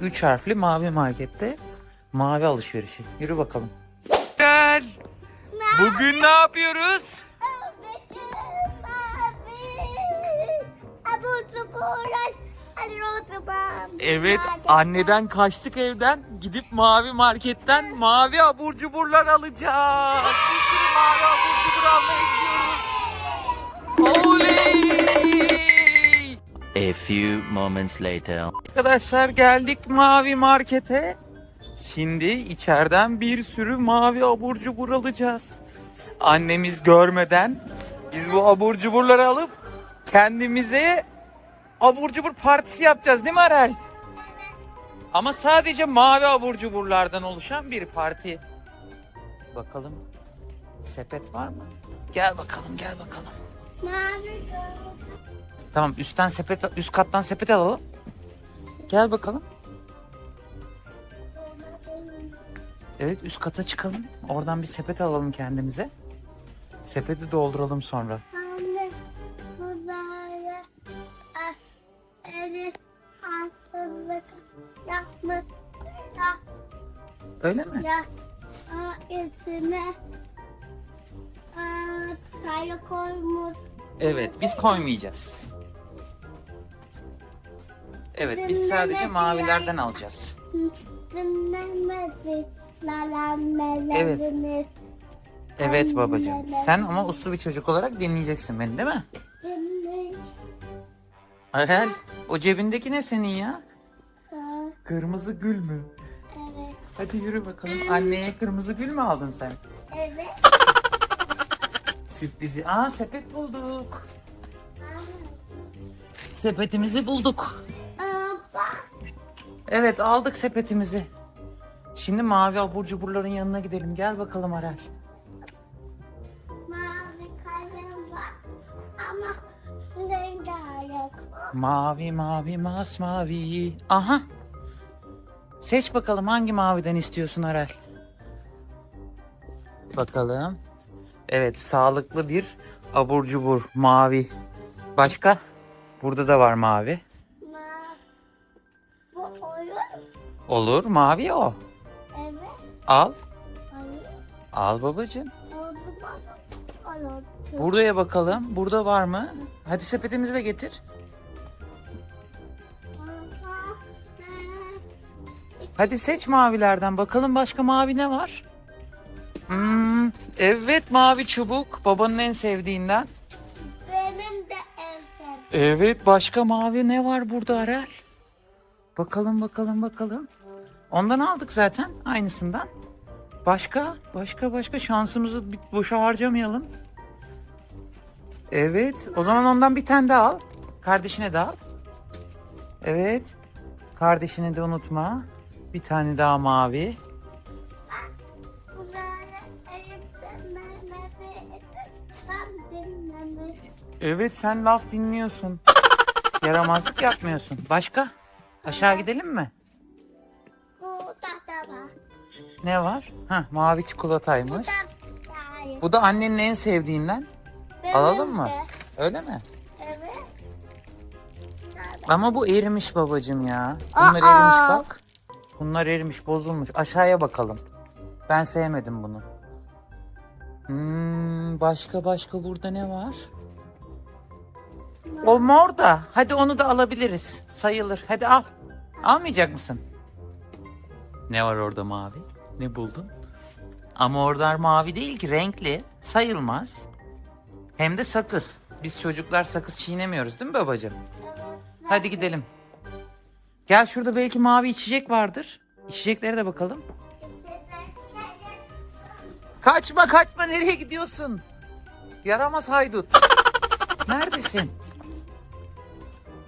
Üç harfli mavi markette mavi alışverişi. Yürü bakalım. Gel. Bugün ne yapıyoruz? Evet anneden kaçtık evden gidip mavi marketten mavi abur cuburlar alacağız. Bir sürü mavi abur cubur almaya gidiyoruz. A few moments later. Arkadaşlar geldik mavi markete. Şimdi içeriden bir sürü mavi abur cubur alacağız. Annemiz görmeden biz bu abur cuburları alıp kendimize abur cubur partisi yapacağız değil mi Arel? Ama sadece mavi abur cuburlardan oluşan bir parti. Bakalım sepet var mı? Gel bakalım gel bakalım. Tamam üstten sepet üst kattan sepet alalım. Gel bakalım. Evet üst kata çıkalım. Oradan bir sepet alalım kendimize. Sepeti dolduralım sonra. Anne, bunları as, eli hastalık yapmış ya, Öyle mi? ya aa, içine aa, çay koymuş. Evet biz koymayacağız. Evet biz sadece mavilerden alacağız. Lalanmelerini. Evet babacığım. Sen ama uslu bir çocuk olarak dinleyeceksin beni değil mi? Arel o cebindeki ne senin ya? Kırmızı gül mü? Evet. Hadi yürü bakalım. Anneye kırmızı gül mü aldın sen? Evet. Sürprizi. Aa sepet bulduk. Sepetimizi bulduk. Evet aldık sepetimizi. Şimdi mavi abur cuburların yanına gidelim. Gel bakalım Arel. Mavi kalem var ama rengarenk. Mavi mavi masmavi. Aha. Seç bakalım hangi maviden istiyorsun Arel? Bakalım. Evet sağlıklı bir abur cubur mavi. Başka? Burada da var mavi. Olur mavi o. evet Al. hayır Al babacığım. oldu bana oldu. Buraya bakalım. Burada var mı? Hadi sepetimizi de getir. Hadi seç mavilerden. Bakalım başka mavi ne var? Hmm, evet mavi çubuk. Babanın en sevdiğinden. Benim de en sevdiğim. Evet başka mavi ne var burada Arel? Bakalım bakalım bakalım. Ondan aldık zaten aynısından. Başka başka başka şansımızı boşa harcamayalım. Evet o zaman ondan bir tane daha al. Kardeşine de al. Evet. Kardeşini de unutma. Bir tane daha mavi. Evet sen laf dinliyorsun. Yaramazlık yapmıyorsun. Başka? Aşağı gidelim mi? Bu da var. Ne var? Ha mavi Bu çikolataymış. hayır. Bu da annenin en sevdiğinden. Benim Alalım mı? de. Öyle mi? Evet. Ama bu erimiş babacığım ya. Aa! Bunlar erimiş bak. Bunlar erimiş, bozulmuş. Aşağıya bakalım. Ben sevmedim bunu. Hmm, başka başka burada ne var? O mor da. Hadi onu da alabiliriz. Sayılır. Hadi al. Almayacak mısın? Ne var orada mavi? Ne buldun? Ama orada mavi değil ki renkli. Sayılmaz. Hem de sakız. Biz çocuklar sakız çiğnemiyoruz değil mi babacığım? Hadi gidelim. Gel şurada belki mavi içecek vardır. İçeceklere de bakalım. Kaçma kaçma nereye gidiyorsun? Yaramaz haydut. Neredesin?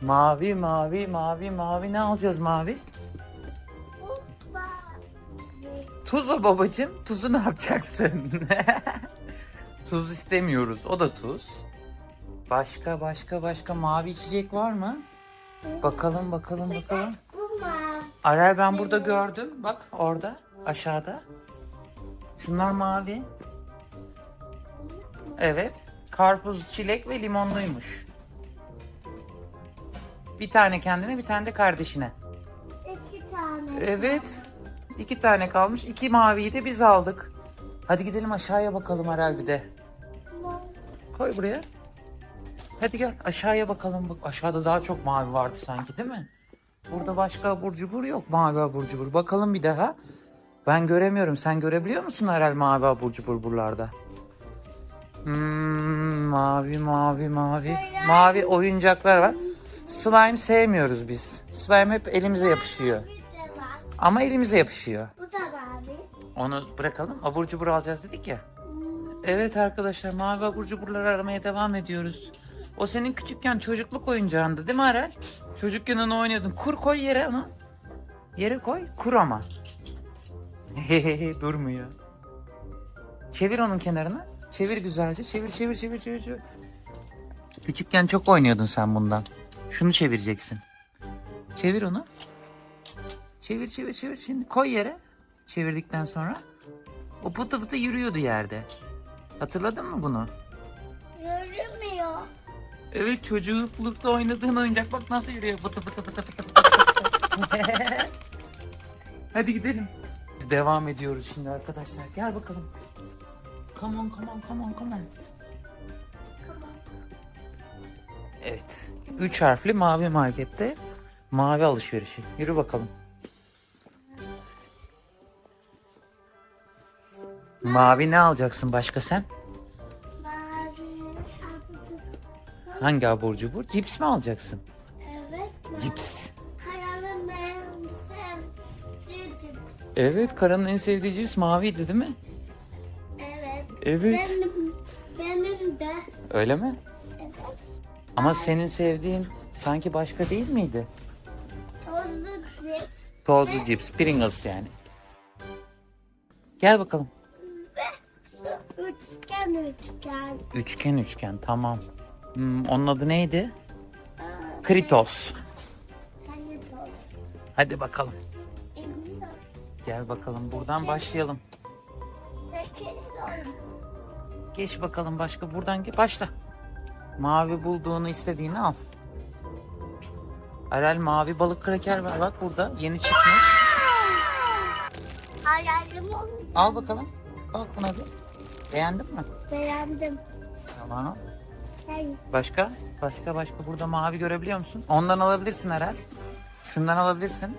Mavi mavi mavi mavi ne alacağız mavi? Bu da Tuz o babacığım. Tuzu ne yapacaksın? tuz istemiyoruz. O da tuz. Başka başka başka mavi içecek var mı? Bakalım bakalım bakalım. Arel ben burada gördüm. Bak orada aşağıda. Şunlar mavi. Evet. Karpuz, çilek ve limonluymuş. Bir tane kendine bir tane de kardeşine. İki tane. Evet. İki tane kalmış. İki maviyi de biz aldık. Hadi gidelim aşağıya bakalım Aral bir de. Koy buraya. Hadi gel aşağıya bakalım. Bak aşağıda daha çok mavi vardı sanki değil mi? Burada başka abur cubur yok mavi abur cubur. Bakalım bir daha. Ben göremiyorum. Sen görebiliyor musun Aral mavi abur cubur buralarda? Hmm, mavi mavi mavi. Mavi oyuncaklar var. Slime sevmiyoruz biz. Slime hep elimize yapışıyor. Ama elimize yapışıyor. Bu da mavi. Onu bırakalım. Abur cubur alacağız dedik ya. Evet arkadaşlar mavi abur cuburları aramaya devam ediyoruz. O senin küçükken çocukluk oyuncağındı değil mi Aral? Çocukken onu oynuyordun. Kur koy yere onu. Yere koy kur ama. Durmuyor. Çevir onun kenarını. Çevir güzelce. Çevir çevir çevir çevir. çevir. Küçükken çok oynuyordun sen bundan. Şunu çevireceksin. Çevir onu. Çevir çevir çevir. Şimdi koy yere. Çevirdikten sonra. O pıtı pıtı yürüyordu yerde. Hatırladın mı bunu? Görünmüyor. Evet çocuklukta oynadığın oyuncak bak nasıl yürüyor pıtı pıtı pıtı pıtı. Hadi gidelim. Devam ediyoruz şimdi arkadaşlar. Gel bakalım. Come on come on come on come on. Evet. Üç harfli mavi markette mavi alışverişi. Yürü bakalım. Mavi ne alacaksın başka sen? Hangi abur cubur? Cips mi alacaksın? Evet. Cips. Karanın en sevdiğim. Evet, Karan'ın en sevdiği cips maviydi değil mi? Evet. Evet. Benim, benim de. Öyle mi? Ama senin sevdiğin sanki başka değil miydi? Tozlu cips. Tozlu cips, Pringles yani. Gel bakalım. Üçgen üçgen. Üçgen üçgen, tamam. Hmm, onun adı neydi? Aa, Kritos. Toz. Hadi bakalım. Gel bakalım, buradan başlayalım. Geç bakalım başka, buradan başla. Mavi bulduğunu istediğini al. Aral mavi balık kraker var bak burada, yeni çıkmış. Hayalim oldu. Al bakalım. Bak buna bir. Beğendin mi? Beğendim. Tamam. Hayır. Başka? Başka başka burada mavi görebiliyor musun? Ondan alabilirsin Erel. Şundan alabilirsin.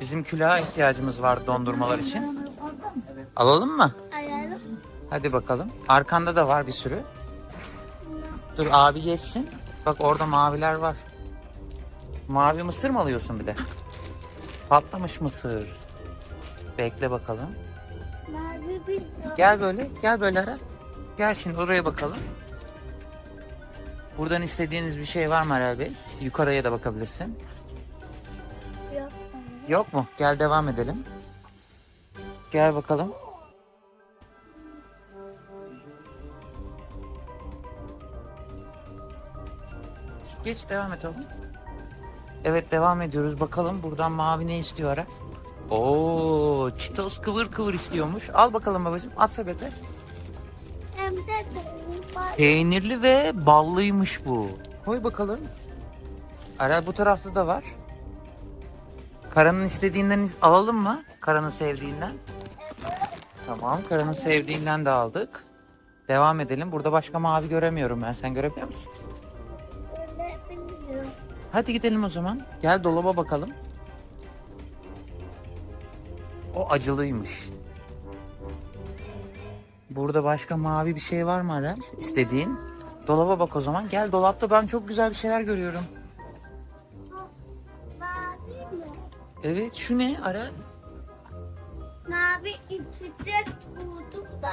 Bizim külaha ihtiyacımız var dondurmalar için. Alalım mı? Hayalim. Hadi bakalım. Arkanda da var bir sürü. Dur abi geçsin. Bak orada maviler var. Mavi mısır mı alıyorsun bir de? Patlamış mısır. Bekle bakalım. Mavi bir Gel böyle, gel böyle ara. Gel şimdi oraya bakalım. Buradan istediğiniz bir şey var mı Erel Bey? Yukarıya da bakabilirsin. yok. Yok mu? Gel devam edelim. Gel bakalım. Geç devam et oğlum. Evet devam ediyoruz. Bakalım buradan mavi ne istiyor ara? Oo, Cheetos kıvır kıvır istiyormuş. Al bakalım babacığım. At sepete. Hem de var. Peynirli ve ballıymış bu. Koy bakalım. Ara bu tarafta da var. Karanın istediğinden is- alalım mı? Karanın sevdiğinden. Tamam, Karanın sevdiğinden de aldık. Devam edelim. Burada başka mavi göremiyorum ben. Sen görebiliyor musun? Hadi gidelim o zaman. Gel dolaba bakalım. O acılıymış. Burada başka mavi bir şey var mı Arel? İstediğin? Dolaba bak o zaman. Gel dolapta ben çok güzel bir şeyler görüyorum. Mavi mi? Evet şu ne Arel? Mavi içecek buldum da.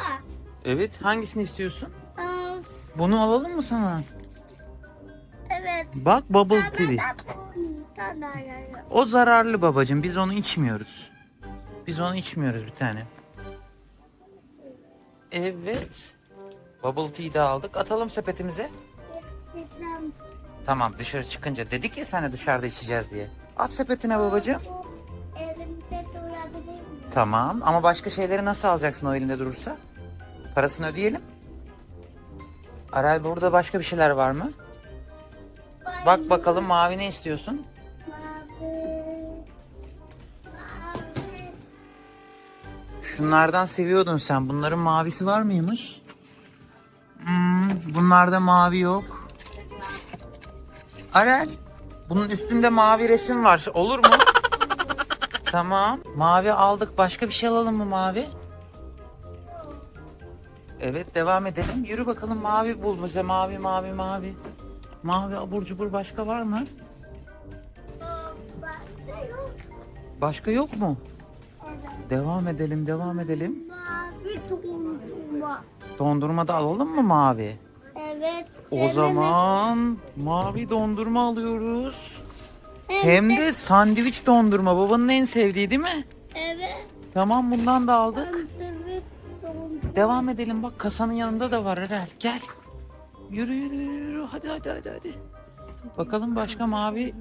Evet hangisini istiyorsun? Bunu alalım mı sana? Bak Bubble TV. O zararlı babacığım biz onu içmiyoruz. Biz onu içmiyoruz bir tane. Evet. Bubble Tea'yı da aldık. Atalım sepetimize. Tamam dışarı çıkınca dedik ya sana dışarıda içeceğiz diye. At sepetine babacığım. Tamam ama başka şeyleri nasıl alacaksın o elinde durursa? Parasını ödeyelim. Aral burada başka bir şeyler var mı? Bak bakalım mavi ne istiyorsun? Şunlardan seviyordun sen. Bunların mavisi var mıymış? Hmm, bunlarda mavi yok. Arel, bunun üstünde mavi resim var. Olur mu? Tamam. Mavi aldık. Başka bir şey alalım mı mavi? Evet devam edelim. Yürü bakalım mavi bul bize. Mavi mavi mavi. Mavi abur cubur başka var mı? Başka yok. Başka yok mu? Evet. Devam edelim devam edelim. Mavi dondurma. Dondurma da alalım mı mavi? Evet. O zaman mavi dondurma alıyoruz. Hem de sandviç dondurma. Babanın en sevdiği değil mi? Evet. Tamam bundan da aldık. Sandviç dondurma. Devam edelim bak kasanın yanında da var Erel. Gel. Yürü yürü yürü. Hadi hadi hadi hadi. Bakalım başka mavi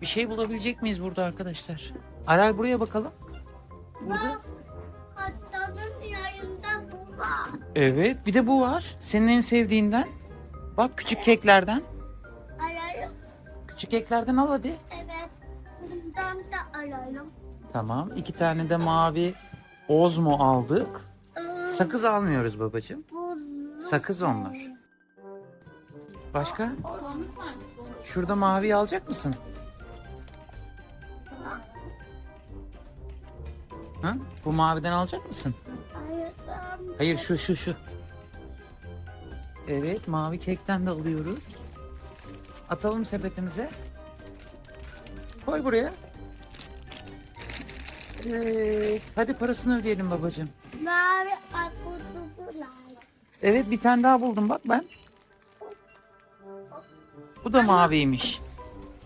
bir şey bulabilecek miyiz burada arkadaşlar? Erel buraya bakalım. Burada. Bak. Hastanın yanında bu var. Evet bir de bu var. Senin en sevdiğinden. Bak küçük keklerden. Arayalım. Küçük keklerden al hadi. Evet. Bundan da arayalım. Tamam. iki tane de mavi Ozmo aldık. Sakız almıyoruz babacığım. Sakız onlar. Başka? Şurada mavi alacak mısın? Ha? Bu maviden alacak mısın? Hayır, şu şu şu. Evet mavi kekten de alıyoruz. Atalım sepetimize. Koy buraya. Evet. Hadi parasını ödeyelim babacığım. Mavi lazım. Evet bir tane daha buldum bak ben. Bu da maviymiş.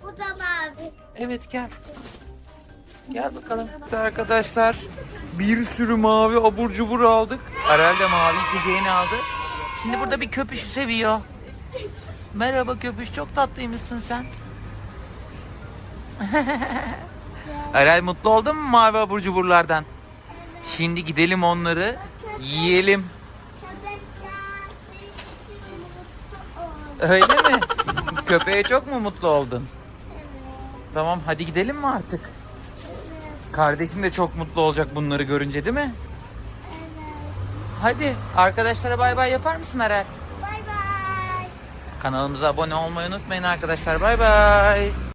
Bu da mavi. Evet gel. Gel bakalım. Arkadaşlar bir sürü mavi abur cubur aldık. Arel de mavi içeceğini aldı. Şimdi burada bir köpüşü seviyor. Merhaba köpüş çok tatlıymışsın sen. Arel mutlu oldun mu mavi abur cuburlardan? Şimdi gidelim onları yiyelim. Öyle mi? Köpeğe çok mu mutlu oldun? Tamam hadi gidelim mi artık? Kardeşin de çok mutlu olacak bunları görünce değil mi? Hadi arkadaşlara bay bay yapar mısın Arel? Bay bay. Kanalımıza abone olmayı unutmayın arkadaşlar. Bay bay.